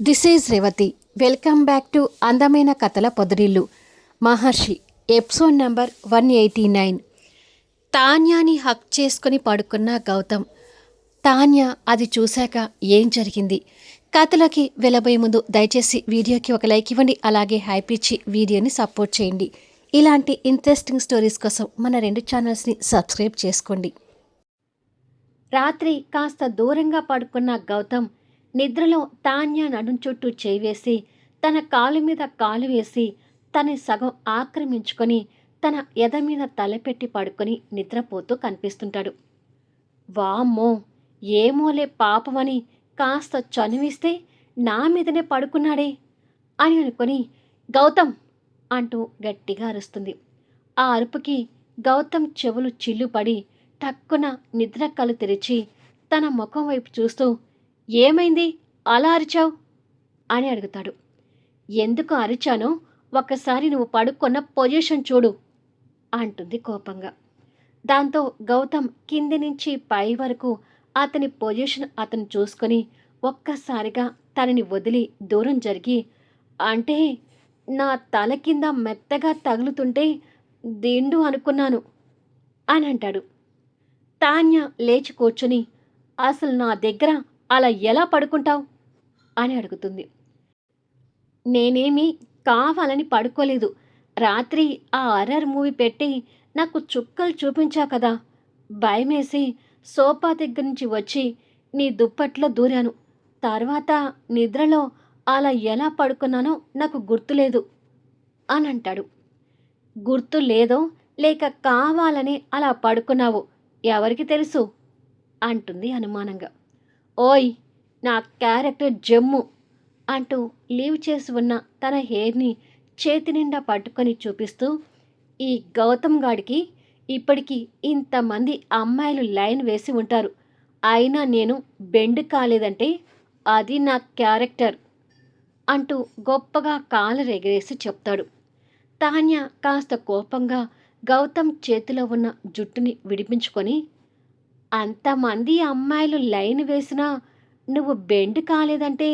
This is Revathi welcome back to అందమైన కథల పొదరిల్లు Maharshi episode number one eighty nine తాన్యాని హక్ చేసుకుని పడుకున్న గౌతమ్ తాన్య అది చూశాక ఏం జరిగింది కథలోకి వెళ్ళబోయే ముందు దయచేసి వీడియోకి ఒక లైక్ ఇవ్వండి అలాగే హైప్ ఇచ్చి వీడియోని సపోర్ట్ చేయండి ఇలాంటి ఇంట్రెస్టింగ్ స్టోరీస్ కోసం మన రెండు ఛానల్స్ని సబ్స్క్రైబ్ చేసుకోండి రాత్రి కాస్త దూరంగా పడుకున్న గౌతమ్ నిద్రలో తాన్య నడుం చుట్టూ చేవేసి తన కాలు మీద కాలు వేసి తన సగం ఆక్రమించుకొని తన ఎద మీద తలపెట్టి పడుకొని నిద్రపోతూ కనిపిస్తుంటాడు. వామ్మో! ఏమోలే పాపమని కాస్త చనువిస్తే నా మీదనే పడుకున్నాడే అని అనుకొని గౌతమ్ అంటూ గట్టిగా అరుస్తుంది. ఆ అరుపుకి గౌతమ్ చెవులు చిల్లుపడి టక్కున నిద్ర కళ్ళు తెరిచి తన ముఖం వైపు చూస్తూ ఏమైంది? అలా అరిచావు? అని అడుగుతాడు. ఎందుకు అరిచానో ఒక్కసారి నువ్వు పడుకున్న పొజిషన్ చూడు అంటుంది కోపంగా. దాంతో గౌతమ్ కింది నుంచి పై వరకు అతని పొజిషన్ అతను చూసుకొని ఒక్కసారిగా తనని వదిలి దూరం జరిగి అంటే నా తల కింద మెత్తగా తగులుతుంటే దిండు అనుకున్నాను అని అంటాడు. తాన్య లేచి కూర్చుని అసలు నా దగ్గర అలా ఎలా పడుకుంటావు? అని అడుగుతుంది. నేనేమి కావాలని పడుకోలేదు. రాత్రి ఆ అర్రర్ మూవీ పెట్టి నాకు చుక్కలు చూపించా కదా. భయమేసి సోఫా దగ్గర నుంచి వచ్చి నీ దుప్పట్లో దూరాను. తర్వాత నిద్రలో అలా ఎలా పడుకున్నానో నాకు గుర్తులేదు అని అంటాడు. గుర్తు లేదో లేక కావాలని అలా పడుకున్నావు ఎవరికి తెలుసు? అంటుంది అనుమానంగా. ఓయ్ నా క్యారెక్టర్ జమ్ము అంటూ లీవ్ చేసి ఉన్న తన హెయిర్ని చేతి నిండా పట్టుకొని చూపిస్తూ ఈ గౌతమ్ గాడికి ఇప్పటికీ ఇంతమంది అమ్మాయిలు లైన్ వేసి ఉంటారు. అయినా నేను బెండ్ కాలేదంటే అది నా క్యారెక్టర్ అంటూ గొప్పగా కాలు రెగరేసి చెప్తాడు. తాన్య కాస్త కోపంగా గౌతమ్ చేతిలో ఉన్న జుట్టుని విడిపించుకొని అంతమంది అమ్మాయిలు లైన్ వేసినా నువ్వు బెండ్ కాలేదంటే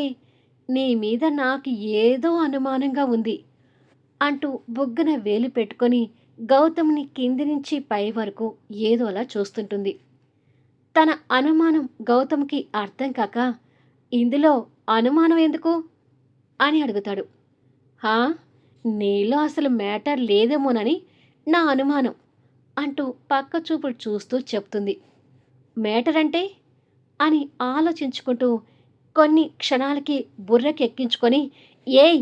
నీ మీద నాకు ఏదో అనుమానంగా ఉంది అంటూ బుగ్గన వేలు పెట్టుకొని గౌతమ్ని కింది నుంచి పై వరకు ఏదోలా చూస్తుంటుంది. తన అనుమానం గౌతమ్కి అర్థం కాక ఇందులో అనుమానం ఎందుకు? అని అడుగుతాడు. హా నీలో అసలు మ్యాటర్ లేదేమోనని నా అనుమానం అంటూ పక్క చూపులు చూస్తూ చెప్తుంది. మేటర్ అంటే అని ఆలోచించుకుంటూ కొన్ని క్షణాలకి బుర్రకెక్కించుకొని ఏయ్!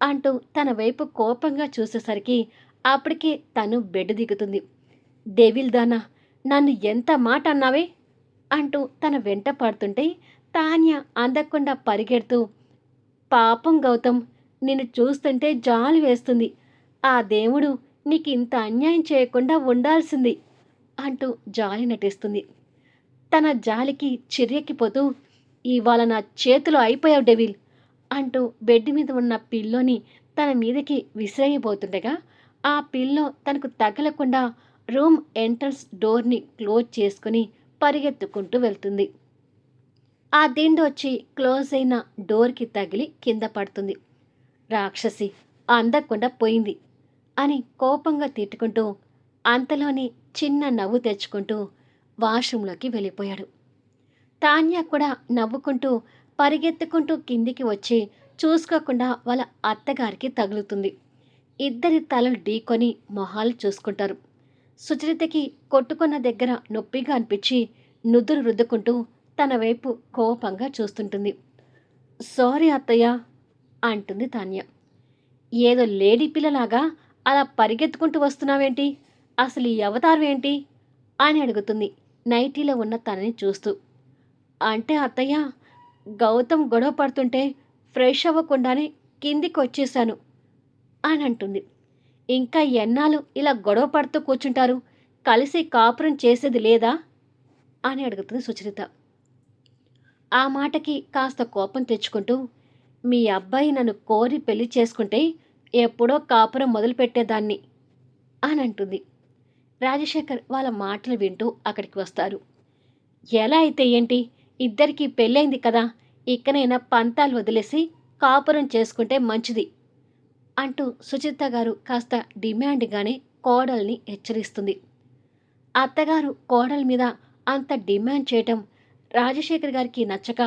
అంటూ తన వైపు కోపంగా చూసేసరికి అప్పటికే తను బెడ్ దిగుతుంది. దేవిల్దానా నన్ను ఎంత మాట అన్నావే? అంటూ తన వెంట పడుతుంటే తాన్య అందకుండా పరిగెడుతూ పాపం గౌతమ్ నిన్ను చూస్తుంటే జాలి వేస్తుంది. ఆ దేవుడు నీకు ఇంత అన్యాయం చేయకుండా ఉండాల్సింది అంటూ జాలి నటిస్తుంది. తన జాలికి చిర్రెక్కిపోతూ ఇవాళ నా చేతిలో అయిపోయావు డెవిల్ అంటూ బెడ్ మీద ఉన్న పిల్లోని తన మీదకి విసిరేయబోతుండగా ఆ పిల్లో తనకు తగలకుండా రూమ్ ఎంట్రన్స్ డోర్ని క్లోజ్ చేసుకుని పరిగెత్తుకుంటూ వెళ్తుంది. ఆ దిండు వచ్చి క్లోజ్ అయిన డోర్కి తగిలి కింద పడుతుంది. రాక్షసి అందకుండా పోయింది అని కోపంగా తిట్టుకుంటూ అంతలోని చిన్న నవ్వు తెచ్చుకుంటూ వాష్రూంలోకి వెళ్ళిపోయాడు. తాన్య కూడా నవ్వుకుంటూ పరిగెత్తుకుంటూ కిందికి వచ్చి చూసుకోకుండా వాళ్ళ అత్తగారికి తగులుతుంది. ఇద్దరి తలలు ఢీకొని మొహాలు చూసుకుంటారు. సుచరితకి కొట్టుకున్న దగ్గర నొప్పిగా అనిపించి నుదురు రుద్దుకుంటూ తన వైపు కోపంగా చూస్తుంటుంది. సారీ అత్తయ్య అంటుంది తాన్య. ఏదో లేడీ పిల్లలాగా అలా పరిగెత్తుకుంటూ వస్తున్నావేంటి? అసలు ఈ అవతారం ఏంటి? అని అడుగుతుంది. నైటీలో ఉన్న తనని చూస్తూ అంటే అత్తయ్య గౌతమ్ గొడవ పడుతుంటే ఫ్రెష్ అవ్వకుండానే కిందికి వచ్చేసాను అని అంటుంది ఇంకా ఎన్నాళ్ళు ఇలా గొడవ పడుతూ కూర్చుంటారు? కలిసి కాపురం చేసేది లేదా? అని అడుగుతుంది సుచరిత. ఆ మాటకి కాస్త కోపం తెచ్చుకుంటూ మీ అబ్బాయి నన్ను కోరి పెళ్ళి చేసుకుంటే ఎప్పుడో కాపురం మొదలుపెట్టేదాన్ని అని అంటుంది రాజశేఖర్ వాళ్ళ మాటలు వింటూ అక్కడికి వస్తారు. ఎలా అయితే ఏంటి? ఇద్దరికీ పెళ్ళైంది కదా. ఇక్కనైనా పంతాలు వదిలేసి కాపురం చేసుకుంటే మంచిది అంటూ సుచిత్ర గారు కాస్త డిమాండ్గానే కోడల్ని హెచ్చరిస్తుంది. అత్తగారు కోడల మీద అంత డిమాండ్ చేయటం రాజశేఖర్ గారికి నచ్చక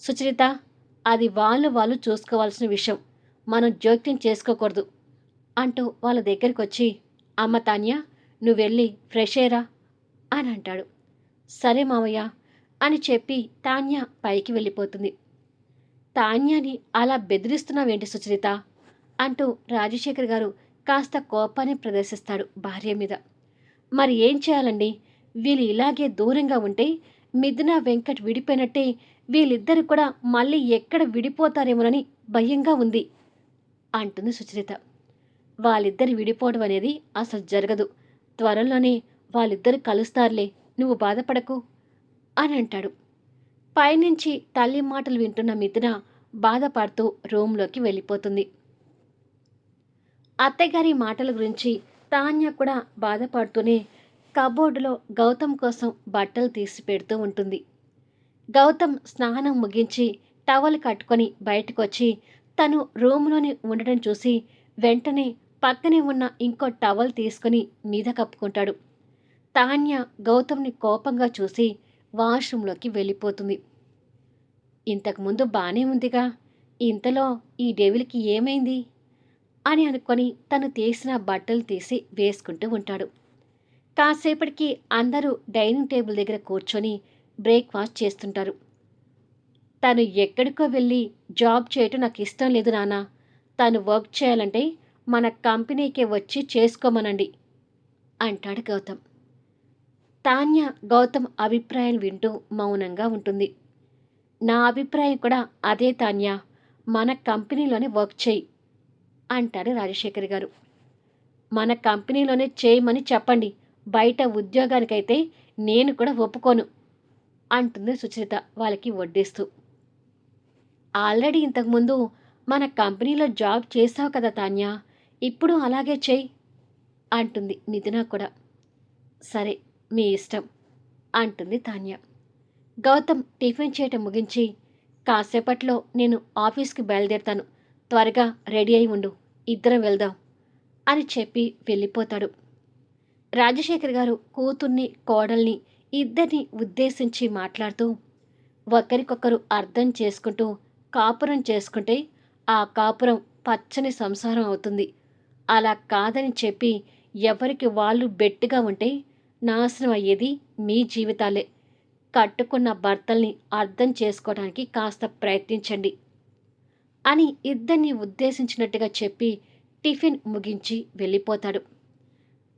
సుచరిత అది వాళ్ళు వాళ్ళు చూసుకోవాల్సిన విషయం. మనం జోక్యం చేసుకోకూడదు అంటూ వాళ్ళ దగ్గరికి వచ్చి అమ్మ తాన్య నువ్వు వెళ్ళి ఫ్రెష్ అయ్యరా? అని అంటాడు. సరే మావయ్య అని చెప్పి తాన్య పైకి వెళ్ళిపోతుంది. తాన్యాని అలా బెదిరిస్తున్నావేంటి సుచరిత? అంటూ రాజశేఖర్ గారు కాస్త కోపాన్ని ప్రదర్శిస్తాడు భార్య మీద. మరి ఏం చేయాలండి? వీళ్ళు ఇలాగే దూరంగా ఉంటే మిథున వెంకట్ విడిపోయినట్టే వీళ్ళిద్దరు కూడా మళ్ళీ ఎక్కడ విడిపోతారేమోనని భయంగా ఉంది అంటుంది సుచరిత. వాళ్ళిద్దరు విడిపోవడం అనేది అసలు జరగదు. త్వరలోనే వాళ్ళిద్దరు కలుస్తారులే నువ్వు బాధపడకు అని అంటాడు. పైనుంచి తల్లి మాటలు వింటున్న మిథున బాధపడుతూ రూమ్లోకి వెళ్ళిపోతుంది. అత్తగారి మాటల గురించి తాన్య కూడా బాధపడుతూనే కబోర్డులో గౌతమ్ కోసం బట్టలు తీసి పెడుతూ ఉంటుంది. గౌతమ్ స్నానం ముగించి టవల్ కట్టుకొని బయటకొచ్చి తను రూమ్లోనే ఉండడం చూసి వెంటనే పక్కనే ఉన్న ఇంకో టవల్ తీసుకొని మీద కప్పుకుంటాడు. తాన్య గౌతమ్ని కోపంగా చూసి వాష్రూంలోకి వెళ్ళిపోతుంది. ఇంతకుముందు బాగానే ఉందిగా ఇంతలో ఈ డెవిల్కి ఏమైంది? అని అనుకొని తను తీసిన బట్టలు తీసి వేసుకుంటూ ఉంటాడు. కాసేపటికి అందరూ డైనింగ్ టేబుల్ దగ్గర కూర్చొని బ్రేక్ఫాస్ట్ చేస్తుంటారు. తను ఎక్కడికో వెళ్ళి జాబ్ చేయటం నాకు ఇష్టం లేదు నాన్న. తను వర్క్ చేయాలంటే మన కంపెనీకే వచ్చి చేసుకోమనండి అంటాడు గౌతమ్. తాన్య గౌతమ్ అభిప్రాయం వింటూ మౌనంగా ఉంటుంది. నా అభిప్రాయం కూడా అదే తాన్య మన కంపెనీలోనే వర్క్ చేయి అంటాడు రాజశేఖర్ గారు. మన కంపెనీలోనే చేయమని చెప్పండి బయట ఉద్యోగానికైతే నేను కూడా ఒప్పుకోను అంటుంది సుచరిత వాళ్ళకి వడ్డిస్తూ. ఆల్రెడీ ఇంతకుముందు మన కంపెనీలో జాబ్ చేసావు కదా తాన్య ఇప్పుడు అలాగే చెయ్యి అంటుంది మిథున కూడా. సరే మీ ఇష్టం అంటుంది తాన్య. గౌతమ్ టిఫిన్ చేయటం ముగించి కాసేపట్లో నేను ఆఫీస్కి బయలుదేరుతాను. త్వరగా రెడీ అయి ఉండు ఇద్దరం వెళ్దాం అని చెప్పి వెళ్ళిపోతాడు. రాజశేఖర్ గారు కూతుర్ని కోడల్ని ఇద్దరిని ఉద్దేశించి మాట్లాడుతూ ఒకరికొకరు అర్థం చేసుకుంటూ కాపురం చేసుకుంటే ఆ కాపురం పచ్చని సంసారం అవుతుంది. అలా కాదని చెప్పి ఎవరికి వాళ్ళు బెట్టుగా ఉంటే నాశనం అయ్యేది మీ జీవితాలే. కట్టుకున్న భర్తల్ని అర్థం చేసుకోవడానికి కాస్త ప్రయత్నించండి అని ఇద్దరిని ఉద్దేశించినట్టుగా చెప్పి టిఫిన్ ముగించి వెళ్ళిపోతాడు.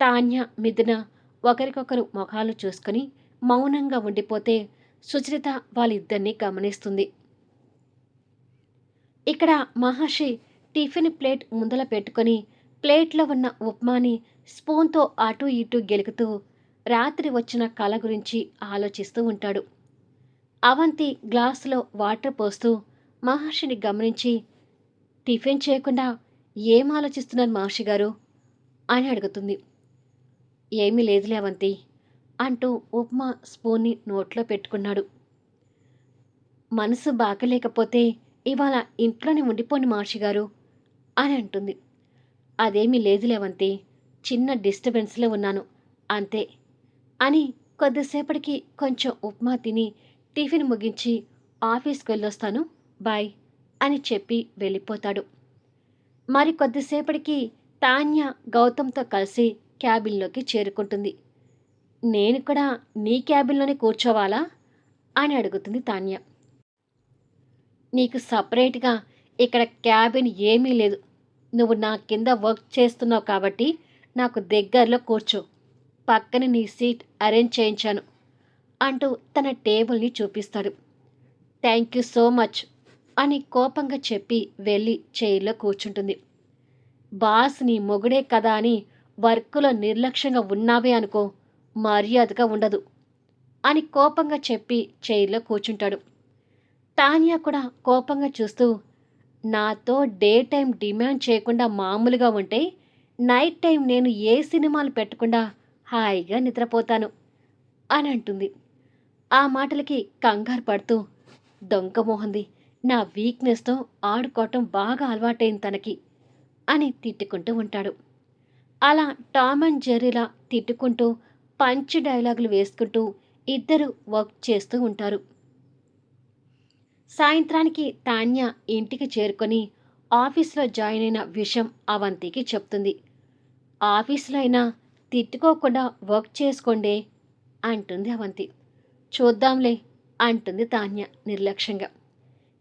తాన్య మిథున ఒకరికొకరు ముఖాలు చూసుకొని మౌనంగా ఉండిపోతే సుచరిత వాళ్ళిద్దరినీ గమనిస్తుంది. ఇక్కడ మహర్షి టిఫిన్ ప్లేట్ ముందల పెట్టుకొని ప్లేట్లో ఉన్న ఉప్మాని స్పూన్తో అటు ఇటు గెలుకుతూ రాత్రి వచ్చిన కళ గురించి ఆలోచిస్తూ ఉంటాడు. అవంతి గ్లాసులో వాటర్ పోస్తూ మహర్షిని గమనించి టిఫిన్ చేయకుండా ఏం ఆలోచిస్తున్నారు మహర్షి గారు? అని అడుగుతుంది. ఏమీ లేదులే అవంతి అంటూ ఉప్మా స్పూన్ని నోట్లో పెట్టుకున్నాడు. మనసు బాగలేకపోతే ఇవాళ ఇంట్లోనే ఉండిపోండి మహర్షి గారు అని అంటుంది. అదేమీ లేదులేవంతి చిన్న డిస్టర్బెన్స్లో ఉన్నాను అంతే. అని కొద్దిసేపటికి కొంచెం ఉప్మా తిని టిఫిన్ ముగించి ఆఫీస్కి వెళ్ళొస్తాను బాయ్ అని చెప్పి వెళ్ళిపోతాడు. మరి కొద్దిసేపటికి తాన్య గౌతమ్తో కలిసి క్యాబిన్లోకి చేరుకుంటుంది. నేను కూడా నీ క్యాబిన్లోనే కూర్చోవాలా? అని అడుగుతుంది తాన్య. నీకు సపరేట్గా ఇక్కడ క్యాబిన్ ఏమీ లేదు నువ్వు నా కింద వర్క్ చేస్తున్నావు కాబట్టి నాకు దగ్గరలో కూర్చో. పక్కన నీ సీట్ అరేంజ్ చేయించాను అంటూ తన టేబుల్ని చూపిస్తాడు. థ్యాంక్ యూ సో మచ్ అని కోపంగా చెప్పి వెళ్ళి చైర్లో కూర్చుంటుంది. బాస్ నీ మొగుడే కదా అని వర్క్లో నిర్లక్ష్యంగా ఉన్నావే అనుకో మర్యాదగా ఉండదు అని కోపంగా చెప్పి చైర్లో కూర్చుంటాడు. తానియా కూడా కోపంగా చూస్తూ నాతో డే టైం డిమాండ్ చేయకుండా మామూలుగా ఉంటే నైట్ టైం నేను ఏ సినిమాలు పెట్టకుండా హాయిగా నిద్రపోతాను అని అంటుంది. ఆ మాటలకి కంగారు పడుతూ దొంగ మోహంది నా వీక్నెస్తో ఆడుకోవటం బాగా అలవాటైంది తనకి అని తిట్టుకుంటూ ఉంటాడు. అలా టామ్ అండ్ జెర్రీలా తిట్టుకుంటూ పంచ్ డైలాగులు వేసుకుంటూ ఇద్దరు వర్క్ చేస్తూ ఉంటారు. సాయంత్రానికి తాన్య ఇంటికి చేరుకొని ఆఫీస్లో జాయిన్ అయిన విషయం అవంతికి చెప్తుంది. ఆఫీస్లో అయినా తిట్టుకోకుండా వర్క్ చేసుకోండే అంటుంది అవంతి. చూద్దాంలే అంటుంది తాన్య నిర్లక్ష్యంగా.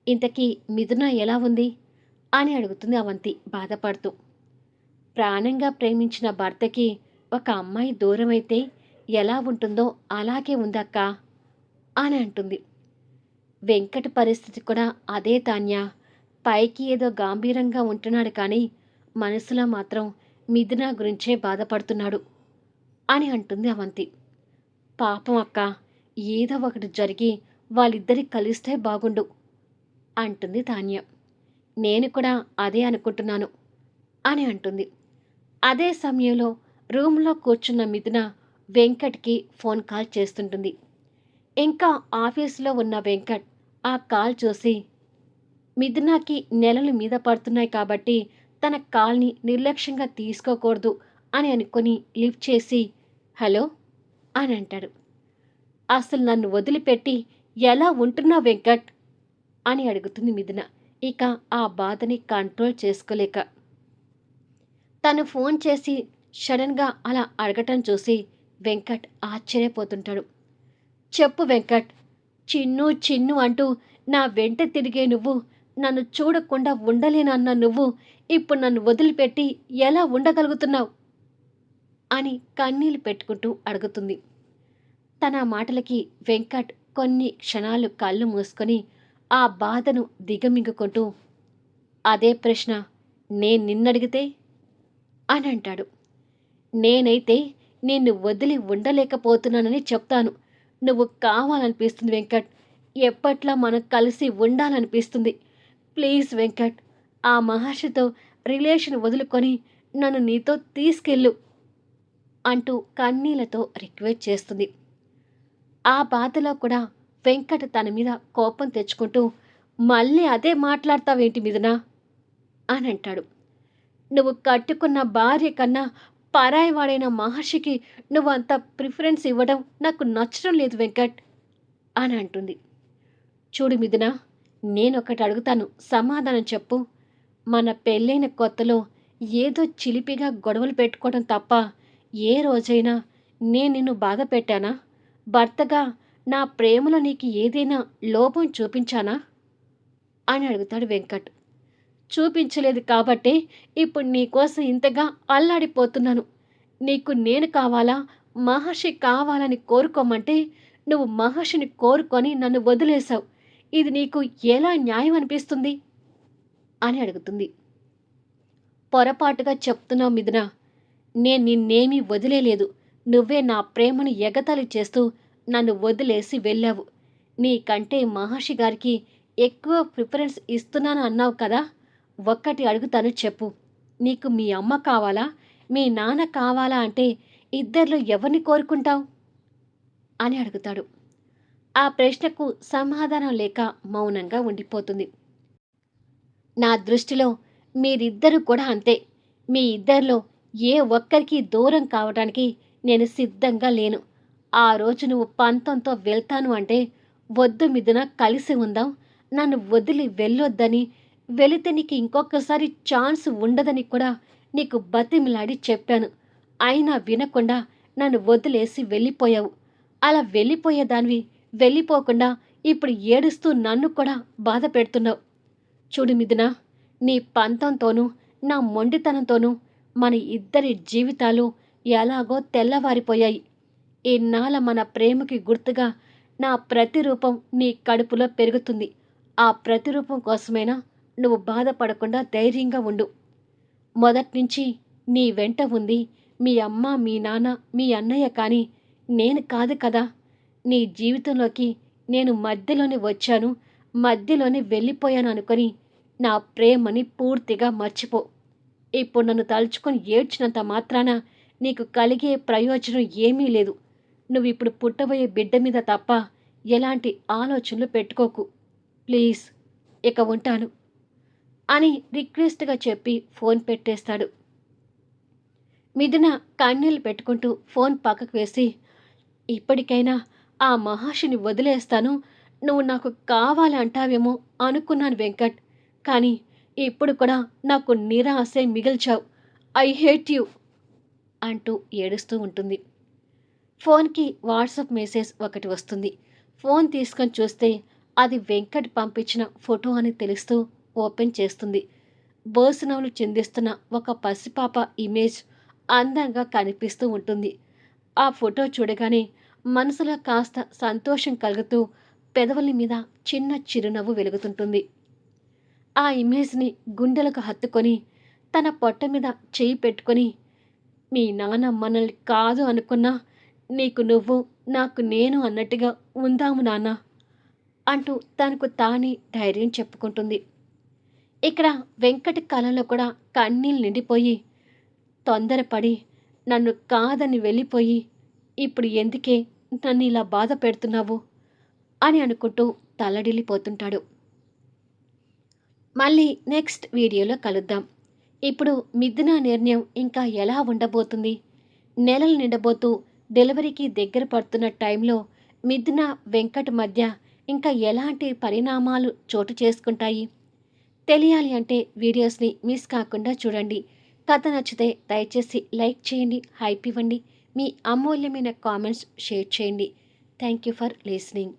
ఇంతకీ మిథున ఎలా ఉంది? అని అడుగుతుంది అవంతి బాధపడుతూ. ప్రాణంగా ప్రేమించిన భర్తకి ఒక అమ్మాయి దూరమైతే ఎలా ఉంటుందో అలాగే ఉందక్క? అని అంటుంది. వెంకట పరిస్థితి కూడా అదే తాన్య. పైకి ఏదో గాంభీరంగా ఉంటున్నాడు కానీ మనసులో మాత్రం మిథున గురించే బాధపడుతున్నాడు అని అంటుంది అవంతి. పాపం అక్క ఏదో ఒకటి జరిగి వాళ్ళిద్దరి కలిస్తే బాగుండు అంటుంది తాన్య. నేను కూడా అదే అనుకుంటున్నాను అని అంటుంది. అదే సమయంలో రూమ్లో కూర్చున్న మిథున వెంకట్కి ఫోన్ కాల్ చేస్తుంటుంది. ఇంకా ఆఫీస్లో ఉన్న వెంకట్ ఆ కాల్ చూసి మిథునాకి నెలలు మీద పడుతున్నాయి కాబట్టి తన కాల్ని నిర్లక్ష్యంగా తీసుకోకూడదు అని అనుకొని లిఫ్ట్ చేసి హలో అని అంటాడు. అసలు నన్ను వదిలిపెట్టి ఎలా ఉంటున్నావు వెంకట్? అని అడుగుతుంది మిథున. ఇక ఆ బాధని కంట్రోల్ చేసుకోలేక. తను ఫోన్ చేసి సడన్గా అలా అడగటం చూసి వెంకట్ ఆశ్చర్యపోతుంటాడు. చెప్పు వెంకట్ చిన్ను చిన్ను అంటూ నా వెంట తిరిగే నువ్వు నన్ను చూడకుండా ఉండలేనన్న నువ్వు ఇప్పుడు నన్ను వదిలిపెట్టి ఎలా ఉండగలుగుతున్నావు? అని కన్నీళ్ళు పెట్టుకుంటూ అడుగుతుంది. తన మాటలకి వెంకట్ కొన్ని క్షణాలు కళ్ళు మూసుకొని ఆ బాధను దిగమింగుకుంటూ అదే ప్రశ్న నేను నిన్నడిగితే? అని అంటాడు. నేనైతే నిన్ను వదిలి ఉండలేకపోతున్నానని చెప్తాను. నువ్వు కావాలనిపిస్తుంది వెంకట్. ఎప్పట్లా మనం కలిసి ఉండాలనిపిస్తుంది. ప్లీజ్ వెంకట్ ఆ మహర్షితో రిలేషన్ వదులుకొని నన్ను నీతో తీసుకెళ్ళు అంటూ కన్నీళ్ళతో రిక్వెస్ట్ చేస్తుంది. ఆ బాధలో కూడా వెంకట్ తన మీద కోపం తెచ్చుకుంటూ మళ్ళీ అదే మాట్లాడతావేంటి మీదనా అని అంటాడు. నువ్వు కట్టుకున్న భార్య కన్నా పరాయి వాడైన మహర్షికి నువ్వు అంత ప్రిఫరెన్స్ ఇవ్వడం నాకు నచ్చడం లేదు వెంకట్ అని అంటుంది. చూడు మిథున నేనొకటి అడుగుతాను సమాధానం చెప్పు. మన పెళ్ళైన కొత్తలో ఏదో చిలిపిగా గొడవలు పెట్టుకోవడం తప్ప ఏ రోజైనా నేను నిన్ను బాధ పెట్టానా? భర్తగా నా ప్రేమలో నీకు ఏదైనా లోపం చూపించానా? అని అడుగుతాడు వెంకట్. చూపించలేదు కాబట్టే ఇప్పుడు నీకోసం ఇంతగా అల్లాడిపోతున్నాను. నీకు నేను కావాలా? మహర్షి కావాలని కోరుకోమంటే నువ్వు మహర్షిని కోరుకొని నన్ను వదిలేశావు. ఇది నీకు ఎలా న్యాయం అనిపిస్తుంది? అని అడుగుతుంది. పొరపాటుగా చెప్తున్నావు మిథున. నేను నిన్నేమీ వదిలేలేదు. నువ్వే నా ప్రేమను ఎగతాళి చేస్తూ నన్ను వదిలేసి వెళ్ళావు. నీకంటే మహర్షి గారికి ఎక్కువ ప్రిఫరెన్స్ ఇస్తున్నాను అన్నావు కదా? ఒక్కటి అడుగుతాను చెప్పు. నీకు మీ అమ్మ కావాలా? మీ నాన్న కావాలా అంటే ఇద్దరిలో ఎవరిని కోరుకుంటావు? అని అడుగుతాడు. ఆ ప్రశ్నకు సమాధానం లేక మౌనంగా ఉండిపోతుంది. నా దృష్టిలో మీరిద్దరూ కూడా అంతే. మీ ఇద్దరిలో ఏ ఒక్కరికి దూరం కావడానికి నేను సిద్ధంగా లేను. ఆ రోజు నువ్వు పంతంతో వెళ్తాను అంటే వద్దు మిదున కలిసి ఉందాం. నన్ను వదిలి వెళ్ళొద్దని వెళితే నీకు ఇంకొకసారి ఛాన్స్ ఉండదని కూడా నీకు బతిమిలాడి చెప్పాను. అయినా వినకుండా నన్ను వదిలేసి వెళ్ళిపోయావు. అలా వెళ్ళిపోయేదానివి వెళ్ళిపోకుండా ఇప్పుడు ఏడుస్తూ నన్ను కూడా బాధ పెడుతున్నావు. చూడు మిథున నీ పంతంతోనూ నా మొండితనంతోనూ మన ఇద్దరి జీవితాలు ఎలాగో తెల్లవారిపోయాయి. ఇన్నాళ్ళ మన ప్రేమకి గుర్తుగా నా ప్రతిరూపం నీ కడుపులో పెరుగుతుంది. ఆ ప్రతిరూపం కోసమైనా నువ్వు బాధపడకుండా ధైర్యంగా ఉండు. మొదట్నుంచి నీ వెంట ఉంది మీ అమ్మ మీ నాన్న మీ అన్నయ్య కానీ నేను కాదు కదా. నీ జీవితంలోకి నేను మధ్యలోనే వచ్చాను మధ్యలోనే వెళ్ళిపోయాను అనుకొని నా ప్రేమని పూర్తిగా మర్చిపో. ఇప్పుడు నన్ను తలుచుకొని ఏడ్చినంత మాత్రాన నీకు కలిగే ప్రయోజనం ఏమీ లేదు. నువ్వు ఇప్పుడు పుట్టబోయే బిడ్డ మీద తప్ప ఎలాంటి ఆలోచనలు పెట్టుకోకు. ప్లీజ్ ఇక ఉంటాను. అని రిక్వెస్ట్గా చెప్పి ఫోన్ పెట్టేస్తాడు. మిథున కన్నీళ్ళు పెట్టుకుంటూ ఫోన్ పక్కకు వేసి ఇప్పటికైనా ఆ మహాషిని వదిలేస్తాను. నువ్వు నాకు కావాలి అంటావేమో అనుకున్నాను వెంకట్. కానీ ఇప్పుడు కూడా నాకు నిరాశే మిగిల్చావు. ఐ హేట్ యూ అంటూ ఏడుస్తూ ఉంటుంది. ఫోన్కి వాట్సాప్ మెసేజ్ ఒకటి వస్తుంది. ఫోన్ తీసుకొని చూస్తే అది వెంకట్ పంపించిన ఫోటో అని తెలుస్తూ ఓపెన్ చేస్తుంది. బోసనవులు చెందిస్తున్న ఒక పసిపాప ఇమేజ్ అందంగా కనిపిస్తూ ఉంటుంది. ఆ ఫోటో చూడగానే మనసులో కాస్త సంతోషం కలుగుతూ పెదవుల మీద చిన్న చిరునవ్వు వెలుగుతుంటుంది. ఆ ఇమేజ్ని గుండెలకు హత్తుకొని తన పొట్ట మీద చేయి పెట్టుకొని మీ నాన్న మనల్ని కాదు అనుకున్నా నీకు నువ్వు నాకు నేను అన్నట్టుగా ఉందాము నాన్న అంటూ తనకు తానే ధైర్యం చెప్పుకుంటుంది. ఇక్కడ వెంకట కళలో కూడా కన్నీళ్ళు నిండిపోయి తొందరపడి నన్ను కాదని వెళ్ళిపోయి ఇప్పుడు ఎందుకే నన్ను ఇలా బాధ పెడుతున్నావు? అని అనుకుంటూ తల్లడిల్లిపోతుంటాడు. మళ్ళీ నెక్స్ట్ వీడియోలో కలుద్దాం. ఇప్పుడు మిథున నిర్ణయం ఇంకా ఎలా ఉండబోతుంది? నెలలు నిండబోతూ డెలివరీకి దగ్గర పడుతున్న టైంలో మిథున వెంకట్ మధ్య ఇంకా ఎలాంటి పరిణామాలు చోటు చేసుకుంటాయి? తెలియాలి అంటే వీడియోస్ని మిస్ కాకుండా చూడండి. కథ నచ్చితే దయచేసి లైక్ చేయండి హైప్ ఇవ్వండి. మీ అమూల్యమైన కామెంట్స్ షేర్ చేయండి. Thank you for listening.